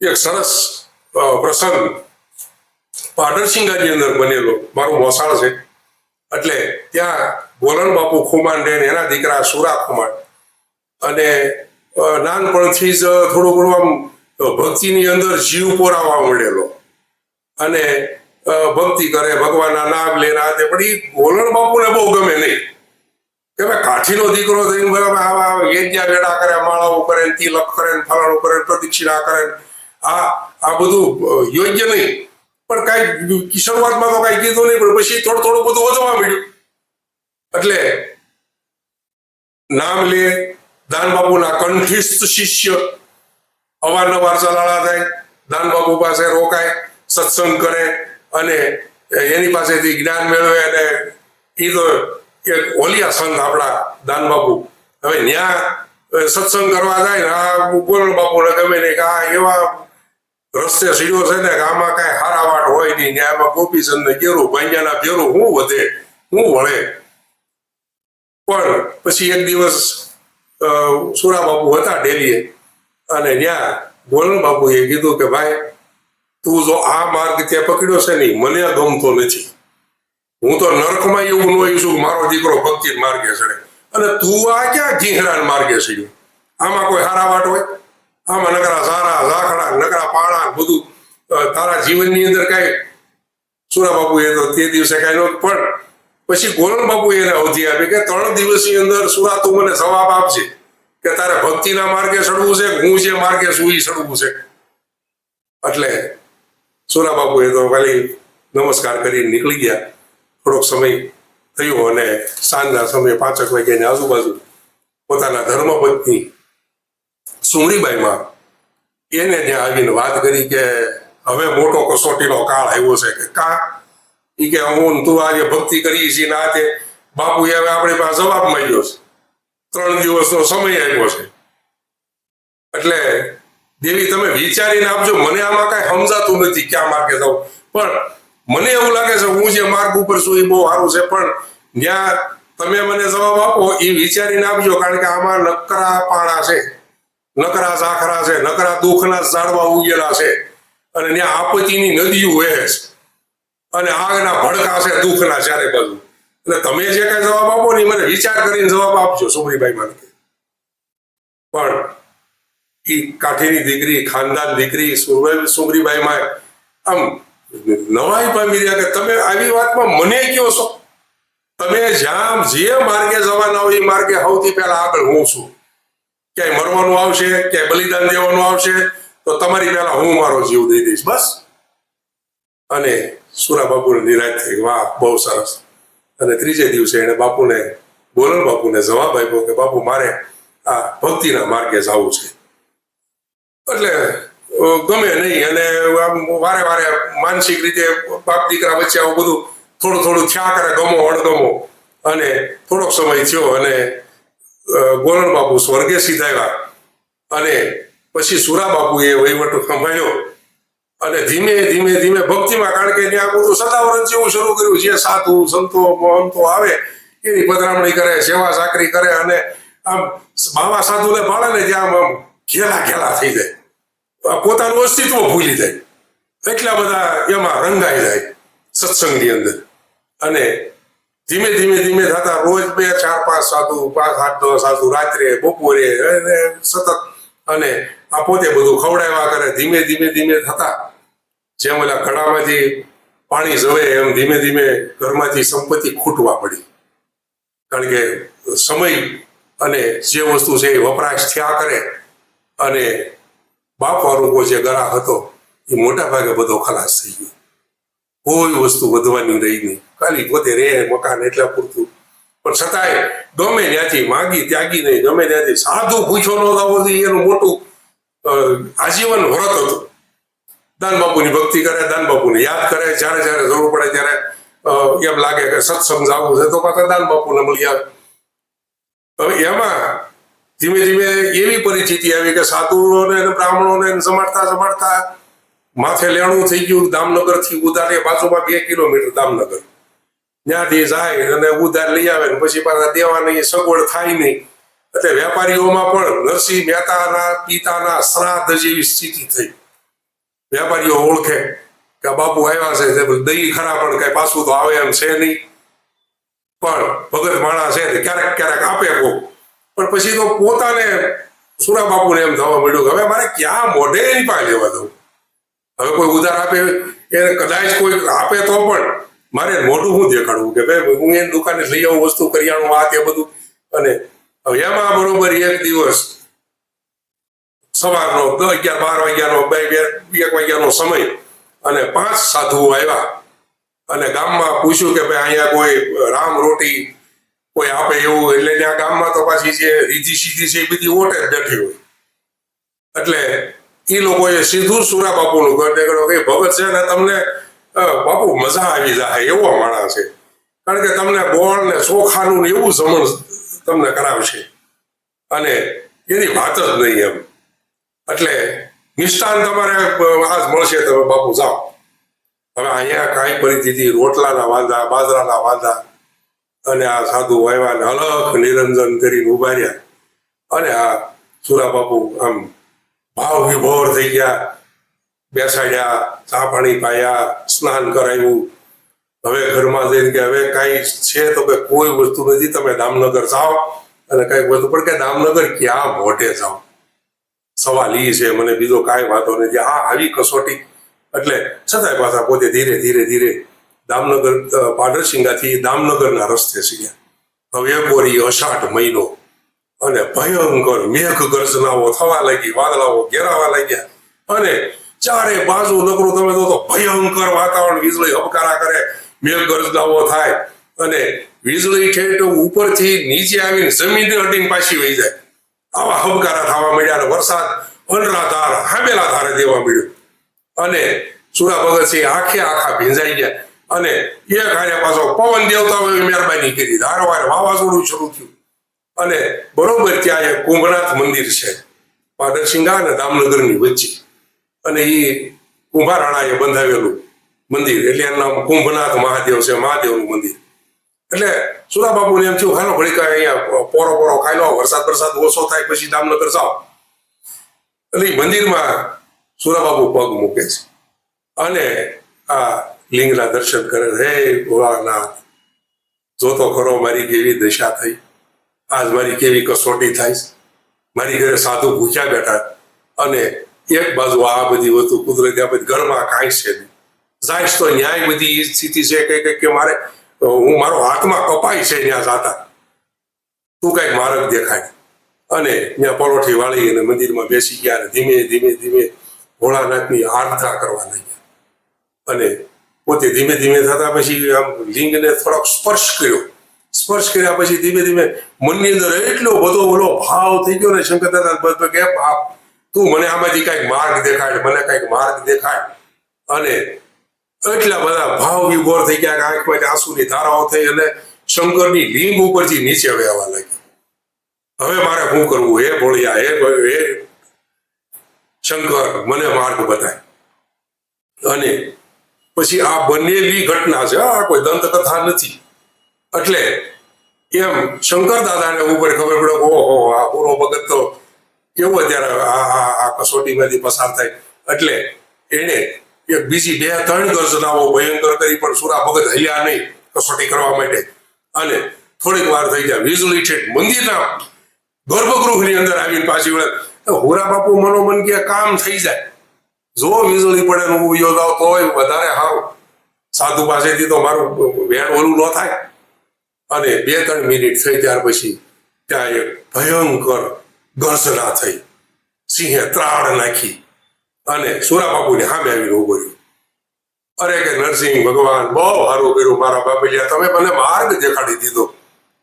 એક સરસ પ્રસંગ પાટણસિંગાની અંદર બનેલો. મારું મોસાળ છે. એટલે ત્યાં ગોલણ બાપુ ખુમાન ને એના દીકરા સુરા ખુમાન. અને નાનપણથી જ થોડું ઘણું આમ ભક્તિની અંદર જીવ પોરાવા મળેલો અને ભક્તિ કરે, ભગવાનના નામ લે ના તે પણ એ ગોલણ બાપુને બહુ ગમે નહીં. કે ભાઈ કાઠીનો દીકરો થઈને બરાબર આવા યજ્ઞા વેડા કરે માળાઓ કરે તિલક કરે ફલાણું કરે પ્રદક્ષિણા કરે આ આ બધું યોગ્ય નહીં. પણ કાંઈ શરૂઆતમાં તો કાંઈ કીધું નહીં, પણ પછી થોડું થોડું બધું વધવા માંડ્યું. એટલે નામ લે દાન બાપુના કંઠિસ્થ શિષ્ય અવારનવાર ચલાળા થાય દાન બાપુ પાસે રોકાય, સત્સંગ કરે અને એની પાસેથી જ્ઞાન મેળવે અને એ તો એક ઓલિયા સંત આપણા દાન બાપુ હવે ત્યાં સત્સંગ કરવા જાય ને આ ગોરણ બાપુને ગમે ને કે આ એવા રસ્તે સીધો છે ને આમાં કાંઈ હારાવાટ હોય નહીં આમાં ગોપીચંદ ને ઘેરું ભાંગ્યાના ભેરું હું વધે, હું વળે. પણ પછી એક દિવસ સુરા બાપુ હતા ડેલીએ અને ત્યાં ગોરણ બાપુએ કીધું કે ભાઈ, તું જો આ માર્ગ ત્યાં પકડ્યો છે ને મને ગમતો નથી. હું તો નરકમાં એવું ન છું મારો દીકરો ભક્તિ માર્ગે ચડે. અને તું આ ક્યાં ઘીહરા માર્ગે ચડ્યો? આમાં કોઈ હારાવાટ હોય? આમાં નકરા સારા ઝાખડા, નકરા પાણા બધું. તારા જીવનની અંદર કાંઈ સુરા એ તો તે દિવસે કાંઈ નહોતું, પણ પછી ગોરણ બાપુ એને અવધિ આપી કે ત્રણ દિવસની અંદર સુરા તું મને જવાબ આપશે કે તારે ભક્તિના માર્ગે ચડવું છે હું જે માર્ગે સુઈ ચડવું છે. એટલે સુરા બાપુએ તો ખાલી નમસ્કાર કરીને નીકળી ગયા. થોડોક સમય થયો અને સાંજના સમયે પાંચક વાગ્યાની આજુબાજુ પોતાના ધર્મપત્ની સુમરીબાઈમાં એને ત્યાં આવીને વાત કરી કે હવે મોટો કસોટીનો કાળ આવ્યો છે કે કા? એ કે હું તું આજે ભક્તિ કરી છે ના તે. બાપુએ હવે આપણી પાસે જવાબ માંગ્યો છે. ત્રણ દિવસનો સમય આવ્યો છે. એટલે દેવી તમે વિચારીને આપજો, મને આમાં કાંઈ સમજાતું નથી ક્યાં માર્ગે જાઉં. પણ મને એવું લાગે છે હું જે માર્ગ ઉપર છું એ બહુ સારું છે, પણ ત્યાં તમે મને જવાબ આપો એ વિચારીને આપજો કારણ કે આમાં નકરા પાણા છે. નકરા ઝાખરા છે, નકરા દુઃખના ઝાડવા ઉગેલા છે. અને ત્યાં આપત્તિની નદીઓ વહે છે. અને આગના ભડકા છે દુઃખના ચારે બાજુ. એટલે તમે જે કઈ જવાબ આપો ને મને વિચાર કરીને જવાબ આપજો સુમરીભાઈ માને પણ એ કાઠીની દીકરી, ખાનદાન દીકરી સુરભાઈ સુમરીબાઈમાં આમ નવાઈ પામી રહ્યા કે તમે આવી વાતમાં મને કયો છો? તમે જ્યાં જે માર્ગે જવાના હોય એ માર્ગે સૌથી પહેલા આગળ હું છું. ક્યાંય મરવાનું આવશે, ક્યાંય બલિદાન દેવાનું આવશે, તો તમારી પહેલા હું મારો જીવ દઈ દઈશ, બસ. અને સુરા બાપુને નિરાશ થઈ વાહ, બહુ સરસ. અને ત્રીજે દિવસે એને બાપુને ગોરલ બાપુને જવાબ આપ્યો કે, બાપુ, મારે આ ભક્તિના માર્ગે જવું છે. એટલે ગમે નહીં, અને આમ વારે વારે માનસિક રીતે બાપ દીકરા વચ્ચે આવું બધું થોડું થોડું થયા કરે, ગમો, અણગમો. અને થોડોક સમય થયો અને અ, ગોરલ બાપુ સ્વર્ગે સીધાવ્યા. અને પછી સુરા બાપુએ વહીવટ સંભાળ્યો. અને ધીમે ધીમે ધીમે ભક્તિમાં કારણ કે ત્યાં બધું સદાવરણ જેવું શરૂ કર્યું. જે સાધુ સંતો મહંતો આવે એની પધરામણી કરે સેવા સાકરી કરે અને આમ બાવા સાધુને ભાળે ને ત્યાં આમ ઘેલા ઘેલા થઈ જાય. પોતાનું અસ્તિત્વ ભૂલી જાય. એટલા બધા એમાં રંગાઈ જાય સત્સંગની અંદર. અને ધીમે ધીમે ધીમે થતા રોજ બે, ચાર, પાંચ સાધુ, પાંચ, આઠ, દસ, સાધુ રાત્રે, બપોરે સતત અને આ પોતે બધું ખવડાવ્યા કરે. ધીમે ધીમે ધીમે થતા. જેમ ઓલા ઘડામાંથી પાણી જવે એમ ધીમે ધીમે ઘરમાંથી સંપત્તિ ખૂટવા પડી. કારણ કે સમય અને જે વસ્તુ છે એ વપરાશ થયા કરે અને બાપ વાળો જે ગરા હતો, એ મોટા ભાગે બધો ખલાસ થઈ ગયો. કોઈ વસ્તુ વધવાની રહી નહીં. ખાલી પોતે રે મકાન એટલા પૂરતું. પણ છતાંય ગમે ત્યાંથી માગી, ત્યાગી નહીં. ગમે ત્યાંથી સાધુ પૂછો ન થવો એનું મોટું આજીવન વ્રત હતું. દાન બાપુની ભક્તિ કરે, દાન બાપુને યાદ કરે. જ્યારે જ્યારે જરૂર પડે ત્યારે એમ લાગે કે સત્સંગ જવું છે તો પાછા દાન બાપુને મળી આવે. હવે એમાં ધીમે ધીમે એવી પરિસ્થિતિ આવી કે સાધુઓને બ્રાહ્મણોને સમાડતા સમાડતા માથે લેણું થઈ ગયું દામનગરથી ઉધારે બાજુમાં બે કિલોમીટર દામનગર. ત્યાંથી જાય અને ઉધાર લઈ આવે ને પછી પાછા દેવાની સગવડ થાય નહીં. એટલે વેપારીઓમાં પણ નરસિંહ મહેતાના પિતાના શ્રાદ્ધ જેવી સ્થિતિ થઈ. વેપારીઓ ઓળખે કે બાપુ આવ્યા છે દહીં ખરા પણ કઈ પાછું તો આવે એમ છે નહીં. પણ ભગત માણા છે ક્યારેક ક્યારેક આપે કો પણ પછી તો પોતાને સુરા બાપુને એમ થવા મળ્યું કે હવે મારે ક્યાં મોઢે એની પાસે લેવા દઉં? હવે કોઈ ઉધાર આપે એને કદાચ કોઈ આપે તો પણ મારે મોઢું હું દેખાડવું કે ભાઈ હું એની દુકાને લઈ આવું વસ્તુ કરિયાણું, આ તે બધું. અને હવે એમાં બરોબર એક દિવસ સવારનો અગિયાર, બાર વાગ્યાનો બે એક વાગ્યાનો સમય અને પાંચ સાધુઓ આવ્યા. અને ગામમાં પૂછ્યું કે ભાઈ અહીંયા કોઈ રામ રોટી કોઈ આપે એવું? એટલે ત્યાં ગામમાં તો પાછી જે રીધી સીધી છે એ બધી ઓટે જ બેઠી હોય. એટલે એ લોકોએ સીધું સુરા બાપુનું ઘર નીકળ્યો કે ભગત છે ને તમને બાપુ, મજા આવી જાય એવો માણસ છે. કારણ કે તમને ગોળ ને ચોખાનું એવું સમણ તમને કરાવશે. અને એની વાત જ નહીં એમ. એટલે મિષ્ટાન તમારે આજ મળશે તમે બાપુ જાઓ. હવે અહીંયા કાંઈ પરિસ્થિતિ, રોટલાના વાંધા બાજરાના વાંધા અને આ સાધુ વાયવાને અલગ નિરંજન કરીને ઊભા રહ્યા. અને આ સુરા બાપુ આમ ભાવ વિભોર થઈ ગયા. બેસાડ્યા, ચા પાણી પાયા, સ્નાન કરાવ્યું. હવે ઘરમાં જઈને કે હવે કાંઈ છે તો કે કોઈ વસ્તુ નથી, તમે દામનગર જાઓ. અને કંઈક વસ્તુ પણ કે દામનગર ક્યાં મોટે જાઓ? સવાલ ઈ છે, મને બીજો કાંઈ વાંધો નથી. આ આવી કસોટી, એટલે છતાંય પાછા પોતે ધીરે ધીરે ધીરે દામનગર પાડરસિંગાથી દામનગરના રસ્તે શીખ્યા હવે બોરી અષાઢ મહિનો અને ભયંકર મેઘ ગર્જનાઓ થવા લાગી, વાદળાઓ ઘેરાવા લાગ્યા. અને ચારે બાજુ નકરું તમે તો તો ભયંકર વાતાવરણ વીજળી હબકારા કરે, મેઘ ગર્જનાઓ થાય. અને વીજળી ઠેઠ ઉપરથી નીચે આવીને જમીન હટીને પાછી વહી જાય. આવા હબકારા થવા મળ્યા અને વરસાદ અનરાધાર, હામેલા ધારે દેવા મળ્યો અને સુરા ભગતસિંહ આખે આખા ભીંજાઈ ગયા. અને એક હારે પાછો પવન દેવતાઓએ મહેરબાની કરી. ધારવાર વાવાઝોડું શરૂ થયું. અને બરોબર ત્યાં એક કુંભનાથ મંદિર છે પાદરસિંગા અને દામનગરની વચ્ચે. અને એ કુંભારાણાએ બંધાવેલું મંદિર, એટલે એનું નામ કુંભનાથ મહાદેવ છે, મહાદેવનું મંદિર. એટલે સુરાબાબુને એમ થયું, હાલો ઘડીક અહીંયા પોરો પોરો ખાઈ લો, વરસાદ વરસાદ ઓછો થાય પછી દામનગર જાઓ. એટલે મંદિરમાં સુરાબાબુ પગ મૂકે છે. અને આ લિંગના દર્શન કરે હે ભોળાનાથ, જોતો ખરો મારી કેવી દશા થઈ. આજ મારી કેવી કસોટી થાય? મારી ઘરે સાધુ ભૂખ્યા બેઠા અને એક બાજુ આ બધી વસ્તુ કુદરતી આ બધી ઘરમાં કાંઈ છે નહીં. જાય તો ન્યાય બધી એ સ્થિતિ છે કે કંઈક કે મારે હું મારો હાથમાં કપાય છે ત્યાં જાતા. તું કંઈક માર્ગ દેખાય. અને ત્યાં પરોઠી વાળી અને મંદિરમાં બેસી ગયા અને ધીમે ધીમે ધીમે ભોળાનાથની આરાધના કરવા લાગ્યા. અને પોતે ધીમે ધીમે થતા પછી આમ લિંગને થોડોક સ્પર્શ કર્યો. સ્પર્શ કર્યા પછી ધીમે ધીમે મનની અંદર એટલો બધો ઓલો ભાવ થઈ ગયો ને શંકર દાદા બધો કે બાપ, તું મને આમાંથી કંઈક માર્ગ દેખાડ, મને કંઈક માર્ગ દેખાડ. અને એટલા બધા ભાવ વિભોર થઈ ગયા કે આંખમાંથી આંસુની ધારાઓ થઈ અને શંકરની લિંગ ઉપરથી નીચે વહેવા લાગી. હવે મારે શું કરવું? હે ભોળિયા, હે હે શંકર, મને માર્ગ બતાય. અને પછી આ બનેલી ઘટના છે, આ કોઈ દંતકથા નથી. એટલે એમ શંકર દાદાને ઉપર ખબર પડે, ઓહો, આ પૂરો ભગત તો કેવો અત્યારે આ કસોટીમાંથી પસાર થાય. એટલે એને એક બીજી બે, ત્રણ ગર્જનાઓ ભયંકર કરી, પણ સુરા ભગત હલ્યા નહીં કસોટી કરવા માટે. અને થોડીક વાર થઈ જાય વીજળી ઠેઠ મંદિરના ગર્ભગૃહની અંદર આવીને પાછી વળે. હોરા બાપુ મનોમન કે કામ થઈ જાય. જો વીજળી પડે હું યોજાવ તોય વધારે સારું સાધુ પાસેથી તો મારું વેણ ઓલું ન થાય. અને બે ત્રણ મિનિટ થઈ ત્યાર પછી ત્યાં એક ભયંકર ગર્જના થઈ. સિંહે ત્રાળ નાખી અને સુરાબાપુને સામે આવીને ઊભો રહ્યો. અરે કે નરસિંહ ભગવાન, બહુ સારું કર્યું મારા બાપલિયા તમે મને માર્ગ દેખાડી દીધો.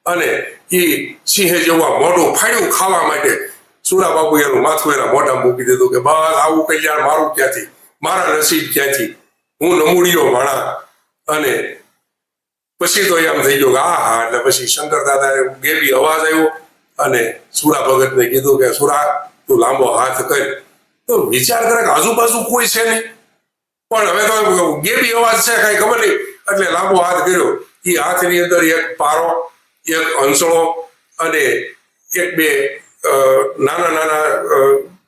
અને એ સિંહે જેવું મોઢું ફાડ્યું ખાવા માટે સુરાબાપુ એનું માથું એના મોઢા મૂકી દીધું કે, બસ આવું કલ્યાણ મારું ક્યાંથી? મારા નસીબ ક્યાંથી? હું નમૂડિયો માણા અને પછી તો એમ થઈ ગયું કે આ હા એટલે પછી શંકર દાદાએ ગેબી અવાજ આવ્યો અને સુરા ભગતને કીધું કે, સુરા, તું લાંબો હાથ કર. તો વિચાર કરે કે આજુબાજુ કોઈ છે નહીં. પણ હવે તો ગેબી અવાજ છે, કઈ ખબર નહીં. એટલે લાંબો હાથ કર્યો. એ હાથની અંદર એક પારો, એક અંસળો અને એક બે નાના નાના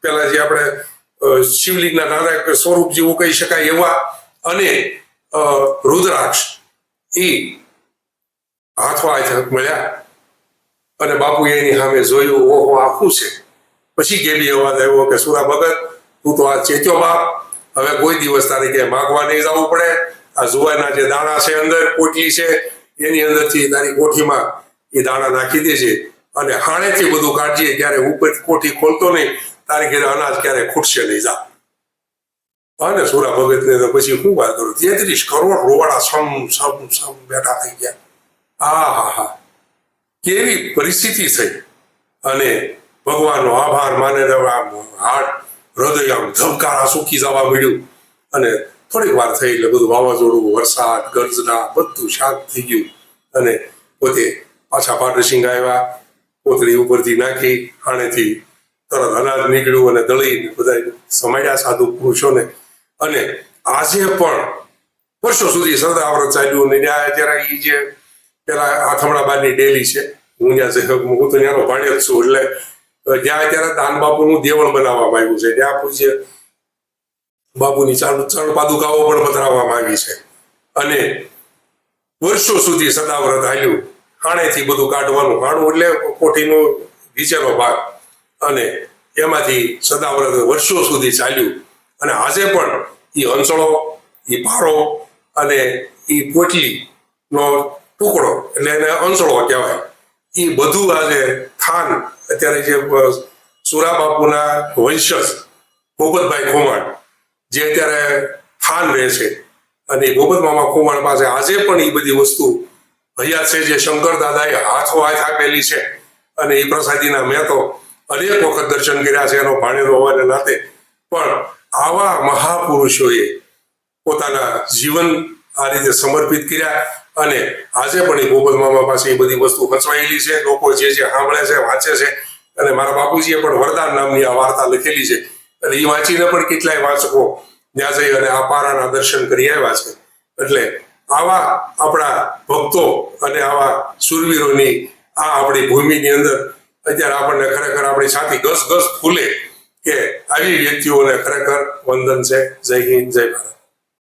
પેલા જે આપણે શિવલિંગના નાના સ્વરૂપ જેવું કહી શકાય એવા અને રુદ્રાક્ષ. એ હાથો હાથ મળ્યા અને બાપુએ એની સામે જોયું, ઓહો આખું છે? પછી ગેલી અવાજ આવ્યો કે, સુરા ભગત, તું તો આ ચેત્યો બાપ. હવે કોઈ દિવસ તારે ક્યાંય માગવા નહીં જવું પડે. આ જુવારના જે દાણા છે અંદર કોટલી છે, એની અંદરથી તારી કોઠીમાં એ દાણા નાખી દેજે અને હાણેથી બધું કાઢીએ ક્યારે ઉપર કોઠી ખોલતો નહીં, તારી ઘેર અનાજ ક્યારે ખૂટશે નહીં, જા. અને સુરા ભગતને તો પછી શું વાત કરું તેત્રીસ કરોડ રોવાડા સમ સમ સમ બેઠા થઈ ગયા આ હા હા કેવી પરિસ્થિતિ થઈ અને ભગવાનનો આભાર માને હાર્ટ હૃદય આમ ધબકારા સૂકી જવા મળ્યું અને થોડીક વાર થઈ એટલે બધું વાવાઝોડું વરસાદ ગર્જના બધું શાંત થઈ ગયું અને પોતે પાછા પાટરસિંહ આવ્યા કોથળી ઉપરથી નાખી આણેથી તરત અનાજ નીકળ્યું અને દળી બધા સમાડ્યા સાધુ પુરુષોને અને આજે પણ વર્ષો સુધી સરદાર ચાલ્યું ને ત્યાં અત્યારે એ જે પેલા આથમણાબાદની ડેલી છે, હું ત્યાં હું તો ત્યાંનો ભાણ્યો જ છું, એટલે ત્યાં અત્યારે દાન બાપુનું દેવળ બનાવવામાં આવ્યું છે, ત્યાં પૂજ્ય બાપુની ચાલુ ચરણ પાદુકાઓ પણ પધરાવવામાં આવી છે. અને વર્ષો સુધી સદાવ્રત હાલ્યું હાણેથી બધું કાઢવાનું, હાણું એટલે કોઠીનો નીચેનો ભાગ. અને એમાંથી સદાવ્રત વર્ષો સુધી ચાલ્યું. અને આજે પણ એ હંસળો એ ભારો અને એ પોટલીનો ટુકડો, એટલે એને અંસળો કહેવાય. એ બધું આજે થાન અત્યારે જે સુરાબાપુના સુરા બાપુના વંશજ ગોપતભાઈ ખોમાણ, જે અત્યારે થાન રહે છે. અને ભોગત મામા ખોમાણ પાસે આજે પણ એ બધી વસ્તુ હૈયા છે, જે શંકર દાદાએ હાથો હાથ આપેલી છે. અને એ પ્રસાદીના મેં તો અનેક વખત દર્શન કર્યા છે એનો ભાણેલો હોવાને નાતે. પણ આવા મહાપુરુષોએ પોતાના જીવન આ રીતે સમર્પિત કર્યા અને આજે પણ એ ગોપાલ મામા પાસે એ બધી વસ્તુ ખચવાયેલી છે. લોકો જે જે સાંભળે છે, વાંચે છે અને મારા બાપુજીએ પણ વરદાન નામની આ વાર્તા લખેલી છે. અને એ વાંચીને પણ કેટલાય વાંચકો ત્યાં જઈ અને આ પારાના દર્શન કરી આવ્યા છે. એટલે આવા આપણા ભક્તો અને આવા સુરવીરોની આ આપણી ભૂમિની અંદર અત્યારે આપણને ખરેખર આપણી છાતી ઘસ ઘસ ફૂલે કે આવી વ્યક્તિઓને ખરેખર વંદન છે. જય હિન્દ જય ભારત.